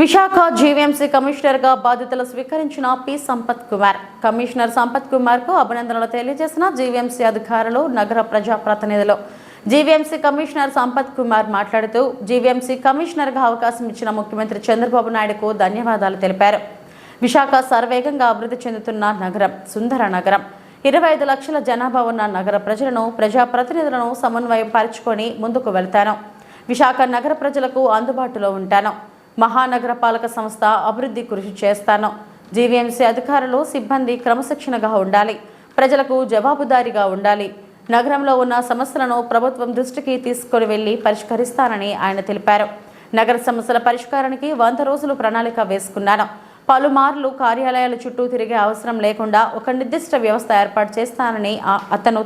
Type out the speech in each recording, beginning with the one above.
Visakha GVMC కమిషనర్గా బాధ్యతలు స్వీకరించిన పి. సంపత్ కుమార్. కమిషనర్ సంపత్ కుమార్కు అభినందనలు తెలియజేసిన జీవీఎంసీ అధికారులు నగర ప్రజాప్రతినిధులు. జీవీఎంసీ కమిషనర్ సంపత్ కుమార్ మాట్లాడుతూ జీవీఎంసీ కమిషనర్గా అవకాశం ఇచ్చిన ముఖ్యమంత్రి చంద్రబాబు నాయుడుకు ధన్యవాదాలు తెలిపారు. విశాఖ సర్వేగంగా అభివృద్ధి చెందుతున్న నగరం సుందర నగరం. ఇరవై ఐదు లక్షల జనాభా ఉన్న నగర ప్రజలను ప్రజాప్రతినిధులను సమన్వయం పరుచుకొని ముందుకు వెళ్తాను. విశాఖ నగర ప్రజలకు అందుబాటులో ఉంటాను. మహానగరపాలక సంస్థ అభివృద్ధి కృషి చేస్తాను. జీవీఎంసీ అధికారులు సిబ్బంది క్రమశిక్షణగా ఉండాలి. ప్రజలకు జవాబుదారీగా ఉండాలి. నగరంలో ఉన్న సమస్యలను ప్రభుత్వం దృష్టికి తీసుకొని వెళ్ళి పరిష్కరిస్తానని ఆయన తెలిపారు. నగర సమస్యల పరిష్కారానికి వంద రోజులు ప్రణాళిక వేసుకున్నాను. పలుమార్లు కార్యాలయాల చుట్టూ తిరిగే అవసరం లేకుండా ఒక నిర్దిష్ట వ్యవస్థ ఏర్పాటు చేస్తానని అతను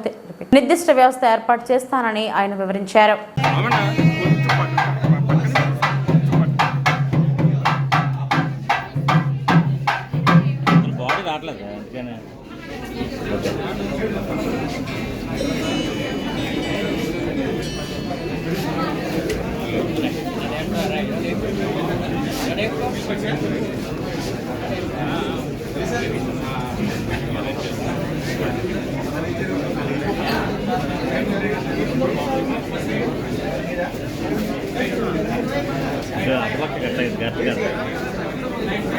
నిర్దిష్ట వ్యవస్థ ఏర్పాటు చేస్తానని ఆయన వివరించారు.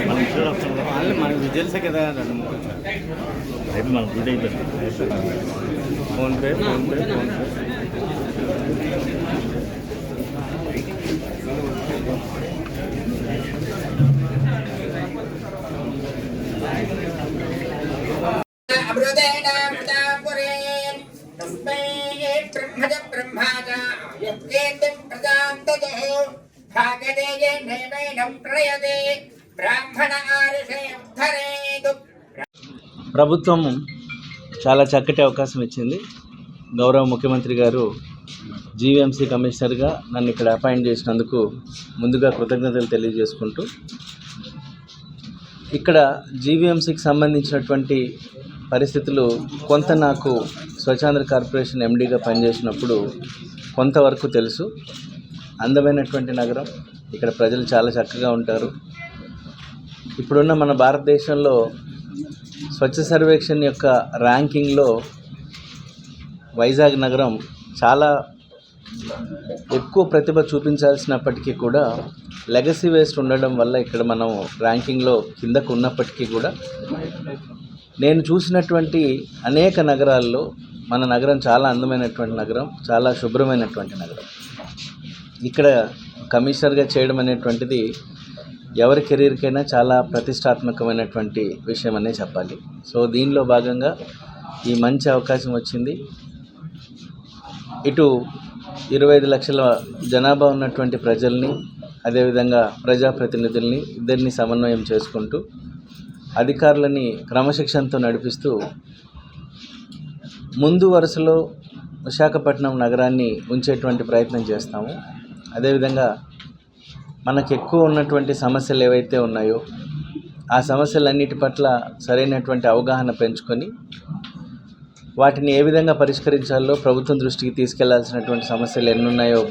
మనం చూడ మనకి విజయల్సే కదా రెండు మూడు అయితే మనం గుడ్ అయిపోయింది PhonePe PhonePe PhonePe Thank you. ప్రభుత్వం చాలా చక్కటి అవకాశం ఇచ్చింది. గౌరవ ముఖ్యమంత్రి గారు జీవీఎంసీ కమిషనర్గా నన్ను ఇక్కడ అపాయింట్ చేసినందుకు ముందుగా కృతజ్ఞతలు తెలియజేసుకుంటూ ఇక్కడ జీవీఎంసీకి సంబంధించినటువంటి పరిస్థితులు కొంత నాకు స్వచ్ఛాంధ్ర కార్పొరేషన్ ఎండీగా పనిచేసినప్పుడు కొంతవరకు తెలుసు. అందమైనటువంటి నగరం ఇక్కడ ప్రజలు చాలా చక్కగా ఉంటారు. ఇప్పుడున్న మన భారతదేశంలో స్వచ్ఛ సర్వేక్షణ్ యొక్క ర్యాంకింగ్లో వైజాగ్ నగరం చాలా ఎక్కువ ప్రతిభ చూపించాల్సినప్పటికీ కూడా లెగసీ వేస్ట్ ఉండడం వల్ల ఇక్కడ మనం ర్యాంకింగ్లో కిందకు ఉన్నప్పటికీ కూడా నేను చూసినటువంటి అనేక నగరాల్లో మన నగరం చాలా అందమైనటువంటి నగరం చాలా శుభ్రమైనటువంటి నగరం. ఇక్కడ కమిషనర్గా చేయడం అనేటువంటిది ఎవరి కెరీర్కైనా చాలా ప్రతిష్టాత్మకమైనటువంటి విషయం అనే చెప్పాలి. సో దీనిలో భాగంగా ఈ మంచి అవకాశం వచ్చింది. ఇటు ఇరవై ఐదు లక్షల జనాభా ఉన్నటువంటి ప్రజల్ని అదేవిధంగా ప్రజాప్రతినిధుల్ని ఇద్దరిని సమన్వయం చేసుకుంటూ అధికారులని క్రమశిక్షణతో నడిపిస్తూ ముందు వరుసలో విశాఖపట్నం నగరాన్ని ఉంచేటువంటి ప్రయత్నం చేస్తాము. అదేవిధంగా మనకు ఎక్కువ ఉన్నటువంటి సమస్యలు ఏవైతే ఉన్నాయో ఆ సమస్యలన్నిటి పట్ల సరైనటువంటి అవగాహన పెంచుకొని వాటిని ఏ విధంగా పరిష్కరించాలో ప్రభుత్వం దృష్టికి తీసుకెళ్ళాల్సినటువంటి సమస్యలు ఎన్ని ఉన్నాయో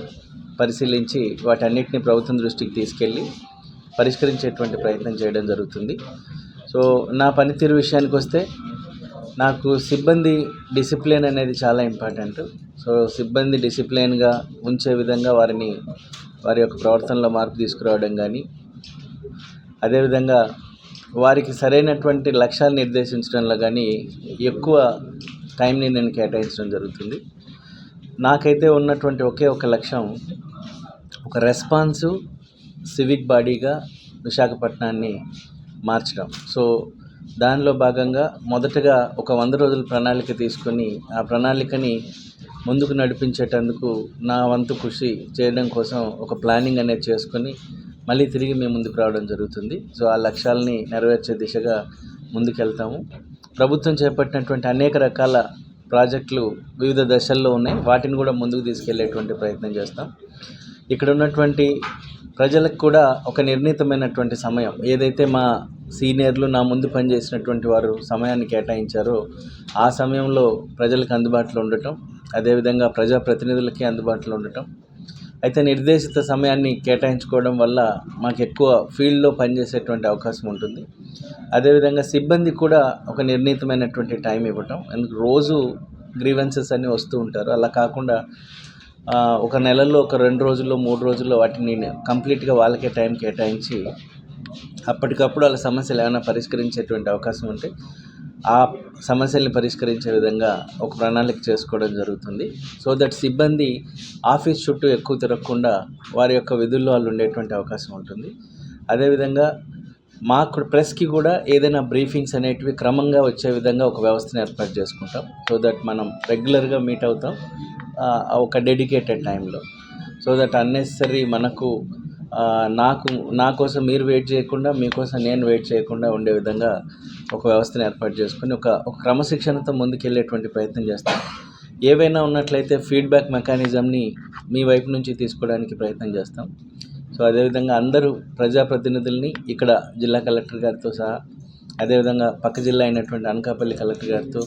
పరిశీలించి వాటన్నిటిని ప్రభుత్వం దృష్టికి తీసుకెళ్ళి పరిష్కరించేటువంటి ప్రయత్నం చేయడం జరుగుతుంది. సో నా పనితీరు విషయానికి వస్తే నాకు సిబ్బంది డిసిప్లిన్ అనేది చాలా ఇంపార్టెంట్. సో సిబ్బంది డిసిప్లిన్గా ఉంచే విధంగా వారిని వారి యొక్క ప్రవర్తనలో మార్పు తీసుకురావడం కానీ అదేవిధంగా వారికి సరైనటువంటి లక్ష్యాలు నిర్దేశించడంలో కానీ ఎక్కువ టైంని నేను కేటాయించడం జరుగుతుంది. నాకైతే ఉన్నటువంటి ఒకే ఒక లక్ష్యం ఒక రెస్పాన్సివ్ సివిక్ బాడీగా విశాఖపట్నాన్ని మార్చడం. సో దానిలో భాగంగా మొదటగా ఒక వంద రోజుల ప్రణాళిక తీసుకొని ఆ ప్రణాళికని ముందుకు నడిపించేటందుకు నా వంతు కృషి చేయడం కోసం ఒక ప్లానింగ్ అనేది చేసుకొని మళ్ళీ తిరిగి మేము ముందుకు రావడం జరుగుతుంది. సో ఆ లక్ష్యాలని నెరవేర్చే దిశగా ముందుకెళ్తాము. ప్రభుత్వం చేపట్టినటువంటి అనేక రకాల ప్రాజెక్టులు వివిధ దశల్లో ఉన్నాయి. వాటిని కూడా ముందుకు తీసుకెళ్ళేటువంటి ప్రయత్నం చేస్తాం. ఇక్కడ ఉన్నటువంటి ప్రజలకు కూడా ఒక నిర్ణీతమైనటువంటి సమయం. ఏదైతే మా సీనియర్లు నా ముందు పనిచేసినటువంటి వారు సమయాన్ని కేటాయించారో. ఆ సమయంలో ప్రజలకు అందుబాటులో ఉండటం అదేవిధంగా ప్రజాప్రతినిధులకి అందుబాటులో ఉండటం. అయితే నిర్దేశిత సమయాన్ని కేటాయించుకోవడం వల్ల మాకు ఎక్కువ ఫీల్డ్లో పనిచేసేటువంటి అవకాశం ఉంటుంది. అదేవిధంగా సిబ్బంది కూడా ఒక నిర్ణీతమైనటువంటి టైం ఇవ్వటం ఎందుకు రోజు గ్రీవెన్సెస్ అన్నీ వస్తూ ఉంటారు. అలా కాకుండా ఒక నెలలో ఒక రెండు రోజుల్లో మూడు రోజుల్లో వాటిని కంప్లీట్గా వాళ్ళకే టైం కేటాయించి అప్పటికప్పుడు వాళ్ళ సమస్యలు ఏమైనా పరిష్కరించేటువంటి అవకాశం ఉంటే ఆ సమస్యల్ని పరిష్కరించే విధంగా ఒక ప్రణాళిక చేసుకోవడం జరుగుతుంది. సో దట్ సిబ్బంది ఆఫీస్ చుట్టూ ఎక్కువ తిరగకుండా వారి యొక్క విధుల్లో వాళ్ళు ఉండేటువంటి అవకాశం ఉంటుంది. అదేవిధంగా మాకు ప్రెస్కి కూడా ఏదైనా బ్రీఫింగ్స్ అనేటివి క్రమంగా వచ్చే విధంగా ఒక వ్యవస్థను ఏర్పాటు చేసుకుంటాం. సో దట్ మనం రెగ్యులర్గా మీట్ అవుతాం ఒక డెడికేటెడ్ టైంలో. సో దట్ అన్నెసరీ మనకు నాకు నా కోసం మీరు వెయిట్ చేయకుండా మీకోసం నేను వెయిట్ చేయకుండా ఉండే విధంగా ఒక వ్యవస్థను ఏర్పాటు చేసుకుని ఒక ఒక క్రమశిక్షణతో ముందుకెళ్ళేటువంటి ప్రయత్నం చేస్తాను ఏవైనా ఉన్నట్లయితే ఫీడ్బ్యాక్ మెకానిజంని మీ వైపు నుంచి తీసుకోవడానికి ప్రయత్నం చేస్తాం. సో అదేవిధంగా అందరూ ప్రజాప్రతినిధుల్ని ఇక్కడ జిల్లా కలెక్టర్ గారితో సహా అదేవిధంగా పక్క జిల్లా అయినటువంటి అనకాపల్లి కలెక్టర్ గారితో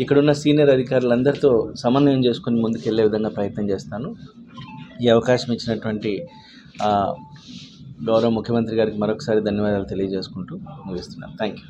ఇక్కడున్న సీనియర్ అధికారులందరితో సమన్వయం చేసుకొని ముందుకెళ్ళే విధంగా ప్రయత్నం చేస్తాను. ఈ అవకాశం ఇచ్చినటువంటి గౌరవ ముఖ్యమంత్రి గారికి మరొకసారి ధన్యవాదాలు తెలియజేసుకుంటూ ముగిస్తున్నాను. Thank you